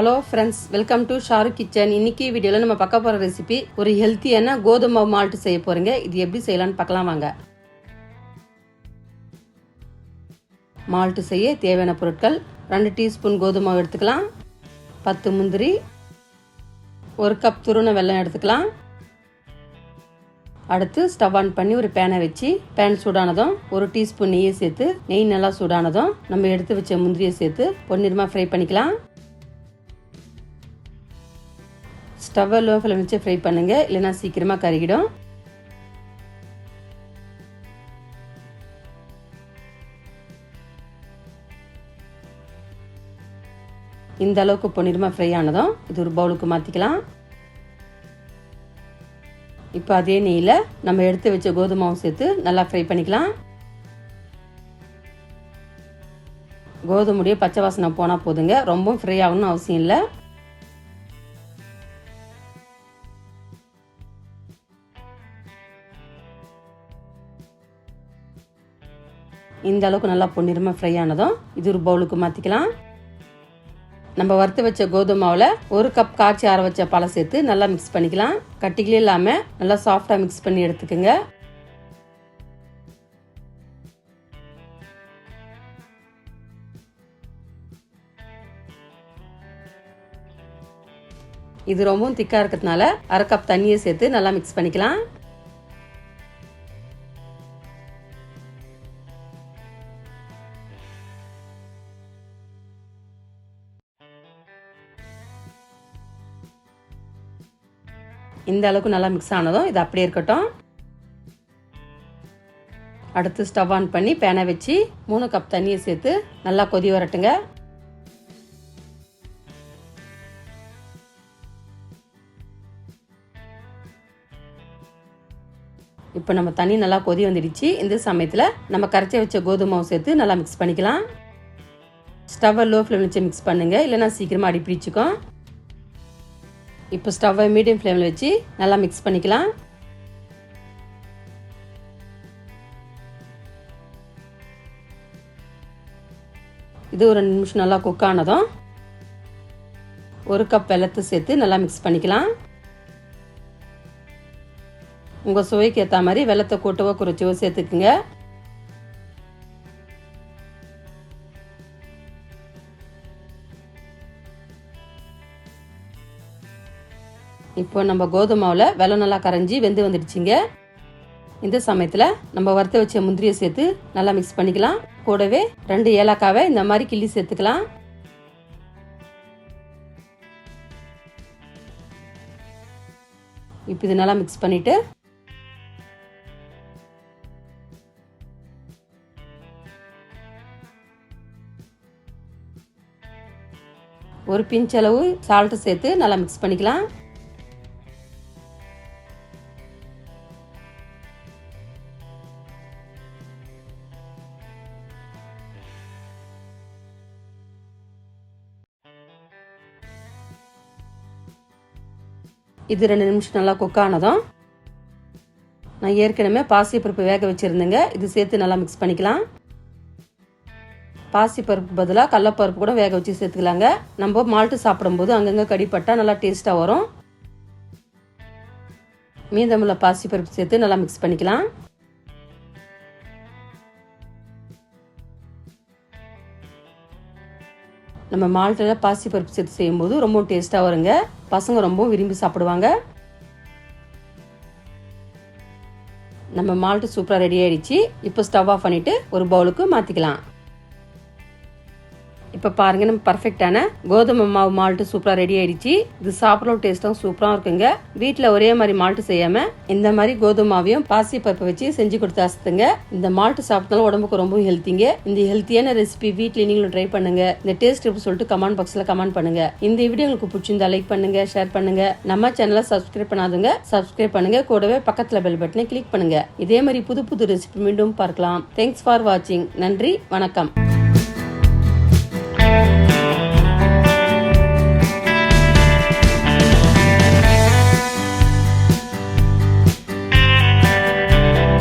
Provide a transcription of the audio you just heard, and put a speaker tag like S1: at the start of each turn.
S1: Hello friends welcome to Shahrukh kitchen இன்னைக்கு வீடியோவில் நம்ம பார்க்க போகிற ரெசிபி ஒரு ஹெல்த்தியான கோதுமை மால்ட் செய்ய போகிறீங்க இது எப்படி செய்யலாம்னு பார்க்கலாம் வாங்க. மால்ட் செய்ய தேவையான பொருட்கள் ரெண்டு டீஸ்பூன் கோதுமை எடுத்துக்கலாம். பத்து முந்திரி ஒரு கப் துருண வெல்லம் எடுத்துக்கலாம். அடுத்து ஸ்டவ் ஆன் பண்ணி ஒரு பேனை வச்சு பேன் சூடானதும் ஒரு டீஸ்பூன் நெய்யை சேர்த்து நெய் நல்லா சூடானதும் நம்ம எடுத்து வச்ச முந்திரியை சேர்த்து பொன்னிறமாக ஃப்ரை பண்ணிக்கலாம். ஸ்டவ்வை லோ ஃப்ளேம் வச்சு ஃப்ரை பண்ணுங்க. இல்லைன்னா சீக்கிரமாக கருகிடும். இந்த அளவுக்கு பொன்னிறமாக ஃப்ரை ஆனதும் இது ஒரு பவுலுக்கு மாற்றிக்கலாம் இப்போ அதே நெய்யில் நம்ம எடுத்து வச்ச கோதுமாவும் சேர்த்து நல்லா ஃப்ரை பண்ணிக்கலாம். கோதுமுடைய பச்சை வாசனை போனால் போதுங்க. ரொம்பவும் ஃப்ரை ஆகணும்னு அவசியம் இல்லை. இந்த அளவுக்கு நல்லா பொன்னிறமாக ஃப்ரை ஆனதும் இது ஒரு பவுலுக்கு மாற்றிக்கலாம் நம்ம வறுத்து வச்ச கோதுமாவில் ஒரு கப் காய்ச்சி ஆற வச்ச பழம் சேர்த்து நல்லா மிக்ஸ் பண்ணிக்கலாம். கட்டிகளே இல்லாமல் நல்லா சாஃப்டாக மிக்ஸ் பண்ணி எடுத்துக்கோங்க. இது ரொம்பவும் திக்காக இருக்கிறதுனால அரை கப் தண்ணியை சேர்த்து நல்லா மிக்ஸ் பண்ணிக்கலாம். இந்த அளவுக்கு நல்லா மிக்ஸ் ஆனதும் இது அப்படியே இருக்கட்டும். அடுத்து ஸ்டவ் ஆன் பண்ணி பேனை வச்சு மூணு கப் தண்ணியை சேர்த்து நல்லா கொதி வரட்டுங்க. இப்போ நம்ம தண்ணி நல்லா கொதி வந்துடுச்சு. இந்த சமயத்தில் நம்ம கரைச்சி வச்ச கோதுமை மாவு சேர்த்து நல்லா மிக்ஸ் பண்ணிக்கலாம். ஸ்டவ்வை லோ ஃப்ளேமில் வச்சு மிக்ஸ் பண்ணுங்கள் இல்லைனா சீக்கிரமாக அடி பிடிச்சிக்கும். இப்போ ஸ்டவ்வை மீடியம் ஃப்ளேமில் வச்சு நல்லா மிக்ஸ் பண்ணிக்கலாம். இது ஒரு ரெண்டு நிமிஷம் நல்லா குக் ஆனதும் ஒரு கப் வெள்ளத்தை சேர்த்து நல்லா மிக்ஸ் பண்ணிக்கலாம். உங்கள் சுவைக்கு ஏற்ற மாதிரி வெள்ளத்தை கூட்டவோ குறைச்சவோ சேர்த்துக்குங்க. இப்போ நம்ம கோதுமாவில் வெள்ளம் நல்லா கரைஞ்சி வெந்து வந்துடுச்சிங்க. இந்த சமயத்தில் நம்ம வறுத்த வச்ச முந்திரியை சேர்த்து நல்லா மிக்ஸ் பண்ணிக்கலாம். கூடவே ரெண்டு ஏலக்காவை இந்த மாதிரி கிள்ளி சேர்த்துக்கலாம். இப்போ இது நல்லா மிக்ஸ் பண்ணிவிட்டு ஒரு பிஞ்ச் அளவு சால்ட்டு சேர்த்து நல்லா மிக்ஸ் பண்ணிக்கலாம். இது ரெண்டு நிமிஷம் நல்லா குக் ஆனதும் நான் ஏற்கனவே பாசிப்பருப்பு வேக வச்சுருந்தேங்க. இது சேர்த்து நல்லா மிக்ஸ் பண்ணிக்கலாம். பாசிப்பருப்பு பதிலாக கடலப்பருப்பு கூட வேக வச்சு சேர்த்துக்கலாங்க. நம்ம மால்ட்டு சாப்பிடும்போது அங்கங்கே கடிப்பட்டால் நல்லா டேஸ்ட்டாக வரும். மீதமுள்ள பாசிப்பருப்பு சேர்த்து நல்லா மிக்ஸ் பண்ணிக்கலாம். நம்ம மால்ட்டில் பாசிப்பருப்பு சேர்த்து செய்யும்போது ரொம்ப டேஸ்ட்டாக வருங்க. பசங்க ரொம்ப விரும்பி சாப்பிடுவாங்க. நம்ம மால்ட்டு சூப்பராக ரெடி ஆகிடுச்சி இப்போ ஸ்டவ் ஆஃப் பண்ணிவிட்டு ஒரு பவுலுக்கு மாற்றிக்கலாம் இப்போ பாருங்க நம்ம பர்ஃபெக்டான கோதுமை மாவு மால்ட்டு சூப்பராக ரெடி ஆயிடுச்சு. இது சாப்பிட்றோம் டேஸ்ட்டும் சூப்பராக இருக்குங்க. வீட்டில் ஒரே மாதிரி மால்ட்டு செய்யாம இந்த மாதிரி கோதுமை மாவையும் பாசி பருப்பை வச்சு செஞ்சு கொடுத்து அசத்துங்க. இந்த மால்ட்டு சாப்பிட்டாலும் உடம்புக்கு ரொம்ப ஹெல்த்திங்க இந்த ஹெல்த்தியான ரெசிபி வீட்டில் நீங்களும் ட்ரை பண்ணுங்க. இந்த டேஸ்ட் எப்படி சொல்லிட்டு கமெண்ட் பாக்ஸில் கமெண்ட் பண்ணுங்க. இந்த வீடியோ உங்களுக்கு பிடிச்சிருந்தா லைக் பண்ணுங்க ஷேர் பண்ணுங்க. நம்ம சேனலை சப்ஸ்கிரைப் பண்ணாதுங்க சப்ஸ்கிரைப் பண்ணுங்க. கூடவே பக்கத்தில் பெல் பட்டனை கிளிக் பண்ணுங்க. இதே மாதிரி புது புது ரெசிபி மீண்டும் பார்க்கலாம். தேங்க்ஸ் ஃபார் வாட்சிங் நன்றி வணக்கம்.